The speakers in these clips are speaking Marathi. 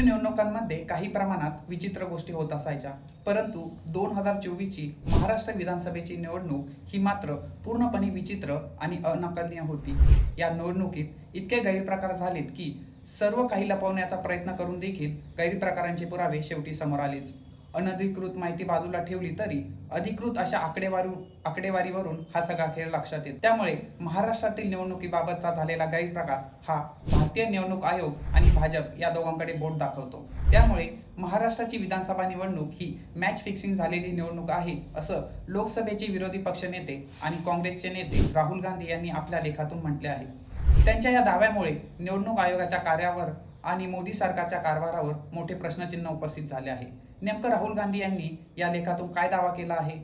पूर्वी निवडणुकांमध्ये काही प्रमाणात विचित्र गोष्टी होत असायच्या. परंतु दोन हजार चोवीसची महाराष्ट्र विधानसभेची निवडणूक ही मात्र पूर्णपणे विचित्र आणि अनकलनीय होती. या निवडणुकीत इतके गैरप्रकार झालेत की सर्व काही लपवण्याचा प्रयत्न करून देखील गैरप्रकारांचे पुरावे शेवटी समोर आलेच. अनधिकृत माहिती बाजूला ठेवली तरी अधिकृत अशा आकडेवारी आकडेवारीवरून हा सगळा खेळ लक्षात येतो. त्यामुळे महाराष्ट्रातील निवडणुकीबाबतचा झालेला गैरप्रकार हा भारतीय निवडणूक आयोग आणि भाजप या दोघांकडे बोट दाखवतो. त्यामुळे महाराष्ट्राची विधानसभा निवडणूक ही मॅच फिक्सिंग झालेली निवडणूक आहे असं लोकसभेचे विरोधी पक्षनेते आणि काँग्रेसचे नेते राहुल गांधी यांनी आपल्या लेखातून म्हटले आहे. त्यांच्या या दाव्यामुळे निवडणूक आयोगाच्या कार्यावर आणि मोदी सरकारच्या कारभारावर मोठे प्रश्नचिन्ह उपस्थित झाले आहे. नेमकं राहुल गांधी यांनी या लेखातून काय दावा केला आहे?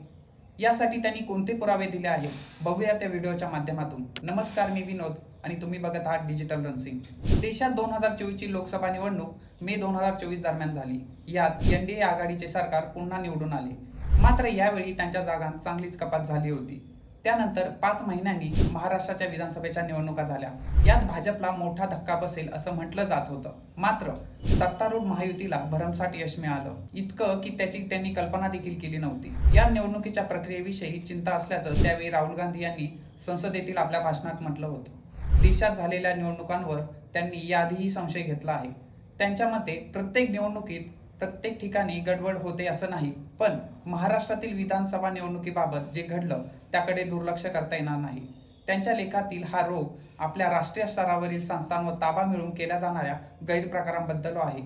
यासाठी त्यांनी कोणते पुरावे दिले आहेत? बघूया त्या व्हिडिओच्या माध्यमातून. नमस्कार मी विनोद आणि तुम्ही बघत आहात डिजिटल रनसिंग देशात दोन हजार चोवीसची लोकसभा निवडणूक मे दोन हजार चोवीस दरम्यान झाली. यात एनडीए आघाडीचे सरकार पुन्हा निवडून आले. मात्र यावेळी त्यांच्या जागांत चांगलीच कपात झाली होती. त्यानंतर पाच महिन्यांनी महाराष्ट्राच्या विधानसभेच्या निवडणुका झाल्या. यात भाजपला मोठा धक्का बसेल असं म्हटलं जात होतं. मात्र सत्तारूढ महायुतीला भरमसाठ यश मिळालं. इतकं की त्याची त्यांनी कल्पना देखील केली नव्हती. या निवडणुकीच्या प्रक्रियेविषयी चिंता असल्याचं त्यावेळी राहुल गांधी यांनी संसदेतील आपल्या भाषणात म्हटलं होतं. देशात झालेल्या निवडणुकांवर त्यांनी याआधीही संशय घेतला आहे. त्यांच्या मते प्रत्येक निवडणुकीत प्रत्येक ठिकाणी गडबड होते असं नाही. पण महाराष्ट्रातील विधानसभा निवडणुकीबाबत जे घडलं त्याकडे दुर्लक्ष करता येणार नाही. त्यांच्या लेखातील हा रोग आपल्या राष्ट्रीय स्तरावरील संस्थांवर ताबा मिळवून केल्या जाणाऱ्या गैरप्रकारांबद्दल आहे.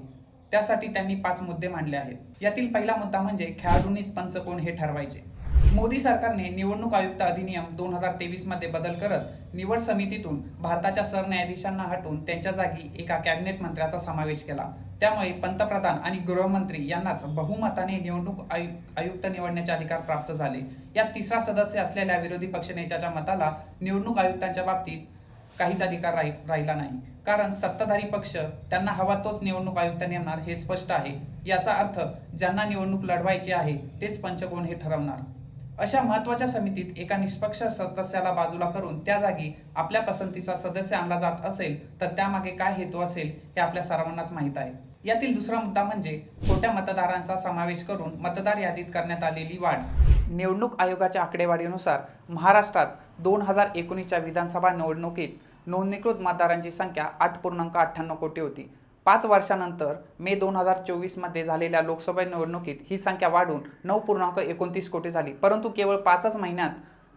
त्यासाठी त्यांनी पाच मुद्दे मांडले आहेत. यातील पहिला मुद्दा म्हणजे खेळाडूंनीच पंच कोण हे ठरवायचे. मोदी सरकारने निवडणूक आयुक्त अधिनियम दोन हजार तेवीसमध्ये बदल करत निवड समितीतून भारताच्या सरन्यायाधीशांना हटवून त्यांच्या जागी एका कॅबिनेट मंत्र्याचा समावेश केला. त्यामुळे पंतप्रधान आणि गृहमंत्री यांनाच बहुमताने निवडणूक आयुक्त निवडण्याचे अधिकार प्राप्त झाले. यात तिसरा सदस्य असलेल्या विरोधी पक्षनेत्याच्या मताला निवडणूक आयुक्तांच्या बाबतीत काहीच अधिकार राही राहिला नाही. कारण सत्ताधारी पक्ष त्यांना हवा तोच निवडणूक आयुक्त नेमणार हे स्पष्ट आहे. याचा अर्थ ज्यांना निवडणूक लढवायची आहे तेच पंचकोण हे ठरवणार. अशा महत्त्वाच्या समितीत एका निष्पक्ष सदस्याला बाजूला करून त्या जागी आपल्या पसंतीचा सदस्य आणला जात असेल तर त्यामागे काय हेतू असेल हे आपल्या सर्वांनाच माहीत आहे. यातील दुसरा मुद्दा म्हणजे खोट्या मतदारांचा समावेश करून मतदार यादीत करण्यात आलेली वाढ. निवडणूक आयोगाच्या आकडेवारीनुसार महाराष्ट्रात दोन हजार एकोणीसच्या विधानसभा निवडणुकीत नोंदणीकृत मतदारांची संख्या आठ पूर्णांक अठ्ठ्याण्णव कोटी होती. पाच वर्षानंतर मे दोन हजार चोवीसमध्ये झालेल्या लोकसभा निवडणुकीत ही संख्या वाढून नऊ पूर्णांक एकोणतीस कोटी झाली. परंतु केवळ पाचच महिन्यात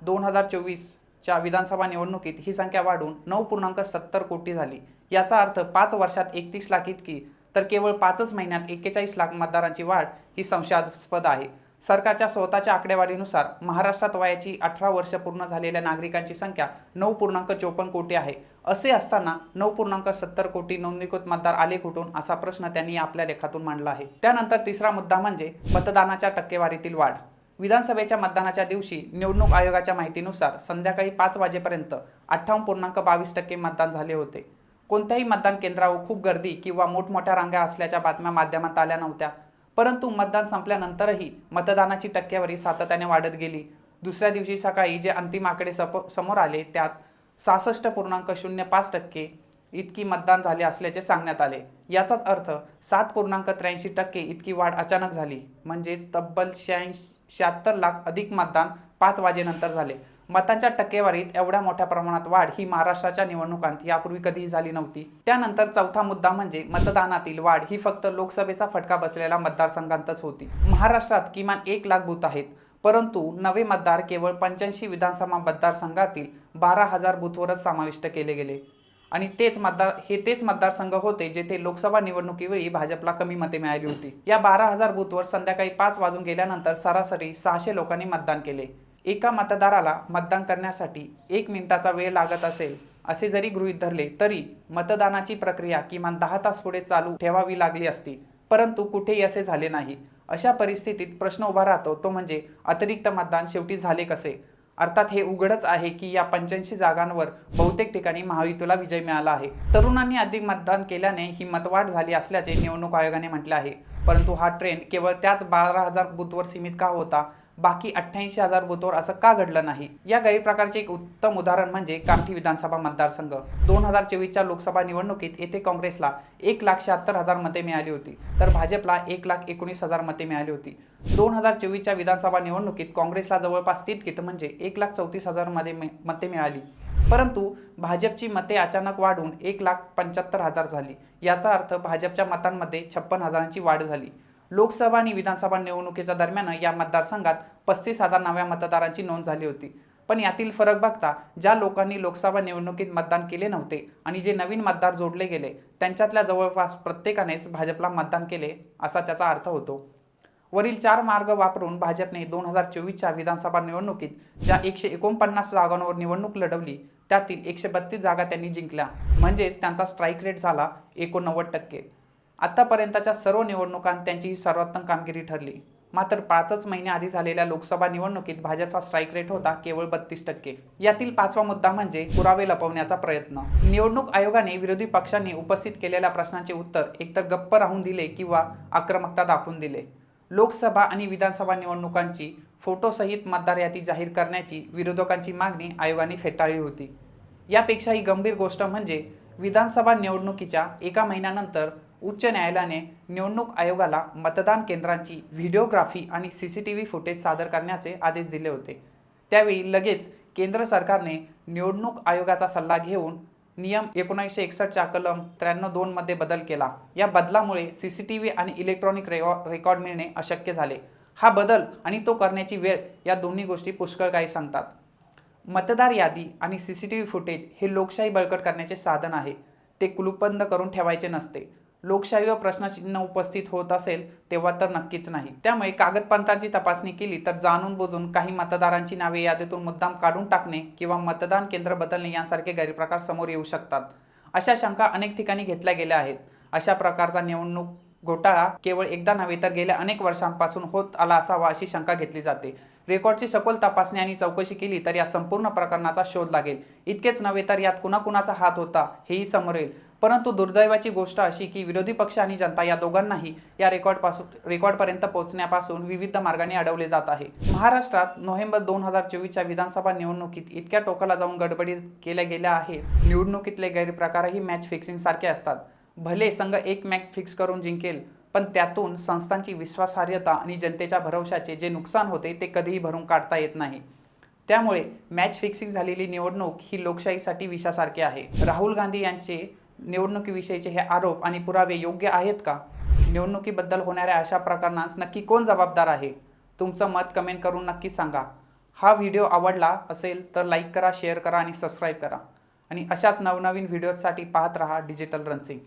दोन हजार चोवीसच्या विधानसभा निवडणुकीत ही संख्या वाढून नऊ पूर्णांक सत्तर कोटी झाली. याचा अर्थ पाच वर्षात एकतीस लाख इतकी तर केवळ पाचच महिन्यात एक्केचाळीस लाख मतदारांची वाढ ही संशयास्पद आहे. सरकारच्या स्वतःच्या आकडेवारीनुसार महाराष्ट्रात वयाची अठरा वर्ष पूर्ण झालेल्या नागरिकांची संख्या नऊ पूर्णांक चोपन्न कोटी आहे. असे असताना नऊ पूर्णांक सत्तर कोटी नोंदणीकृत मतदार आले कुठून असा प्रश्न त्यांनी आपल्या लेखातून मांडला आहे. त्यानंतर तिसरा मुद्दा म्हणजे मतदानाच्या टक्केवारीतील वाढ. विधानसभेच्या मतदानाच्या दिवशी निवडणूक आयोगाच्या माहितीनुसार संध्याकाळी पाच वाजेपर्यंत अठ्ठावन्न पूर्णांक बावीस टक्के मतदान झाले होते. कोणत्याही मतदान केंद्रावर खूप गर्दी किंवा मोठमोठ्या रांगा असल्याच्या बातम्या माध्यमात आल्या नव्हत्या. परंतु मतदान संपल्यानंतरही मतदानाची टक्केवारी सातत्याने वाढत गेली. दुसऱ्या दिवशी सकाळी जे अंतिम आकडे सप समोर आले त्यात सहासष्ट पूर्णांक शून्य पाच टक्के इतकी मतदान झाले असल्याचे सांगण्यात आले. याचाच अर्थ सात पूर्णांक त्र्याऐंशी टक्के इतकी वाढ अचानक झाली. म्हणजेच तब्बल शहाऐंशी शहात्तर लाख अधिक मतदान पाच वाजेनंतर झाले. मतांच्या टक्केवारीत एवढ्या मोठ्या प्रमाणात वाढ ही महाराष्ट्राच्या निवडणुकांत यापूर्वी कधीही झाली नव्हती. त्यानंतर चौथा मुद्दा म्हणजे मतदानातील वाढ ही फक्त लोकसभेचा फटका बसलेल्या मतदारसंघांतच होती. महाराष्ट्रात किमान एक लाख बूथ आहेत. परंतु नवे मतदार केवळ पंच्याऐंशी विधानसभा मतदारसंघातील बारा हजार बूथवरच समाविष्ट केले गेले. आणि तेच मतदार हे तेच मतदारसंघ होते जेथे लोकसभा निवडणुकीवेळी भाजपला कमी मते मिळाली होती. या बारा हजार बूथवर संध्याकाळी पाच वाजून गेल्यानंतर सरासरी सहाशे लोकांनी मतदान केले. एका मतदाराला मतदान करण्यासाठी एक मिनिटाचा वेळ लागत असेल असे जरी गृहीत धरले तरी मतदानाची प्रक्रिया किमान दहा तास पुढे चालू ठेवावी लागली असती. परंतु कुठेही असे झाले नाही. अशा परिस्थितीत प्रश्न उभा राहतो तो म्हणजे अतिरिक्त मतदान शेवटी झाले कसे? अर्थात हे उघडच आहे की या पंच्याऐंशी जागांवर बहुतेक ठिकाणी महायुतीला विजय मिळाला आहे. तरुणांनी अधिक मतदान केल्याने ही मतवाढ झाली असल्याचे निवडणूक आयोगाने म्हटले आहे. परंतु हा ट्रेंड केवळ त्याच बारा हजार बूथवर सीमित का होता? बाकी अठ्ठ्याऐंशी हजार बुथवर असं का घडलं नाही? या गैरप्रकारचे एक उत्तम उदाहरण म्हणजे कामठी विधानसभा मतदारसंघ. दोन हजार चोवीसच्या लोकसभा निवडणुकीत येथे काँग्रेसला एक लाख शहात्तर हजार मते मिळाली होती तर भाजपला एक लाख एकोणीस हजार मते मिळाली होती. दोन हजार चोवीसच्या विधानसभा निवडणुकीत काँग्रेसला जवळपास तितकीत म्हणजे एक लाख चौतीस हजारमध्ये मते मिळाली. परंतु भाजपची मते अचानक वाढून एक लाख पंच्याहत्तर हजार झाली. याचा अर्थ भाजपच्या मतांमध्ये छप्पन हजारांची वाढ झाली. लोकसभा आणि विधानसभा निवडणुकीच्या दरम्यान या मतदारसंघात पस्तीस हजार नव्या मतदारांची नोंद झाली होती. पण यातील फरक बघता ज्या लोकांनी लोकसभा निवडणुकीत मतदान केले नव्हते आणि जे नवीन मतदार जोडले गेले त्यांच्यातल्या जवळपास प्रत्येकानेच भाजपला मतदान केले असा त्याचा अर्थ होतो. वरील चार मार्ग वापरून भाजपने दोन हजार चोवीसच्या विधानसभा निवडणुकीत ज्या एकशे एकोणपन्नास जागांवर निवडणूक लढवली त्यातील एकशे बत्तीस जागा त्यांनी जिंकल्या. म्हणजेच त्यांचा स्ट्राईक रेट झाला एकोणनव्वद टक्के. आत्तापर्यंतच्या सर्व निवडणुकांत त्यांची ही सर्वोत्तम कामगिरी ठरली. मात्र पाचच महिने आधी झालेल्या लोकसभा निवडणुकीत भाजपचा स्ट्राईक रेट होता केवळ बत्तीस टक्के. यातील पाचवा मुद्दा म्हणजे पुरावे लपवण्याचा प्रयत्न. निवडणूक आयोगाने विरोधी पक्षांनी उपस्थित केलेल्या प्रश्नांचे उत्तर एकतर गप्प राहून दिले किंवा आक्रमकता दाखवून दिले. लोकसभा आणि विधानसभा निवडणुकांची फोटोसहित मतदार यादी जाहीर करण्याची विरोधकांची मागणी आयोगाने फेटाळली होती. यापेक्षाही गंभीर गोष्ट म्हणजे विधानसभा निवडणुकीच्या एका महिन्यानंतर उच्च न्यायालयाने निवडणूक आयोगाला मतदान केंद्रांची व्हिडिओग्राफी आणि C C T V footage सादर करण्याचे आदेश दिले होते. त्यावेळी लगेच केंद्र सरकारने निवडणूक आयोगाचा सल्ला घेऊन नियम एकोणीसशे एकसष्टच्या कलम त्र्याण्णव दोनमध्ये बदल केला. या बदलामुळे सी सी टी व्ही आणि इलेक्ट्रॉनिक रेकॉ रेकॉर्ड मिळणे अशक्य झाले. हा बदल आणि तो करण्याची वेळ या दोन्ही गोष्टी पुष्कळ काही सांगतात. मतदार यादी आणि C C T V footage हे लोकशाही बळकट करण्याचे साधन आहे. ते कुलूपबंद करून ठेवायचे नसते. लोकशाहीवर प्रश्नचिन्ह उपस्थित होत असेल तेव्हा तर नक्कीच नाही. त्यामुळे कागदपत्रांची तपासणी केली तर जाणून बुजून काही मतदारांची नावे यादीतून मुद्दाम काढून टाकणे किंवा मतदान केंद्र बदलणे यांसारखे गैरप्रकार समोर येऊ शकतात. अशा शंका अनेक ठिकाणी घेतल्या गेल्या आहेत. अशा प्रकारचा निवडणूक घोटाळा केवळ एकदा नव्हे तर गेल्या अनेक वर्षांपासून होत आला असावा अशी शंका घेतली जाते. रेकॉर्डची सखोल तपासणी आणि चौकशी केली तर या संपूर्ण प्रकरणाचा शोध लागेल. इतकेच नव्हे तर यात कुणाकुणाचा हात होता हेही समोर येईल. परंतु दुर्दैवाची गोष्ट अशी की विरोधी पक्ष आणि जनता या दोघांनाही या रेकॉर्डपासून रेकॉर्डपर्यंत पोहोचण्यापासून विविध मार्गाने अडवले जात आहे. महाराष्ट्रात नोव्हेंबर दोन हजार चोवीसच्या विधानसभा निवडणुकीत इतक्या टोकाला जाऊन गडबडी केल्या गेल्या आहेत. निवडणुकीतले गैरप्रकारही मॅच फिक्सिंगसारखे असतात. भले संघ एक मॅच फिक्स करून जिंकेल पण त्यातून संस्थांची विश्वासार्हता आणि जनतेच्या भरवशाचे जे नुकसान होते ते कधीही भरून काढता येत नाही. त्यामुळे मॅच फिक्सिंग झालेली निवडणूक ही लोकशाहीसाठी विषासारखी आहे. राहुल गांधी यांचे निवडणुकीविषयीचे हे आरोप आणि पुरावे योग्य आहेत का? निवडणुकीबद्दल होणाऱ्या अशा प्रकरणास नक्की कोण जबाबदार आहे? तुमचं मत कमेंट करून नक्की सांगा. हा व्हिडिओ आवडला असेल तर लाईक करा शेअर करा आणि सबस्क्राईब करा. आणि अशाच नवनवीन व्हिडिओसाठी पाहत रहा डिजिटल रनसिंग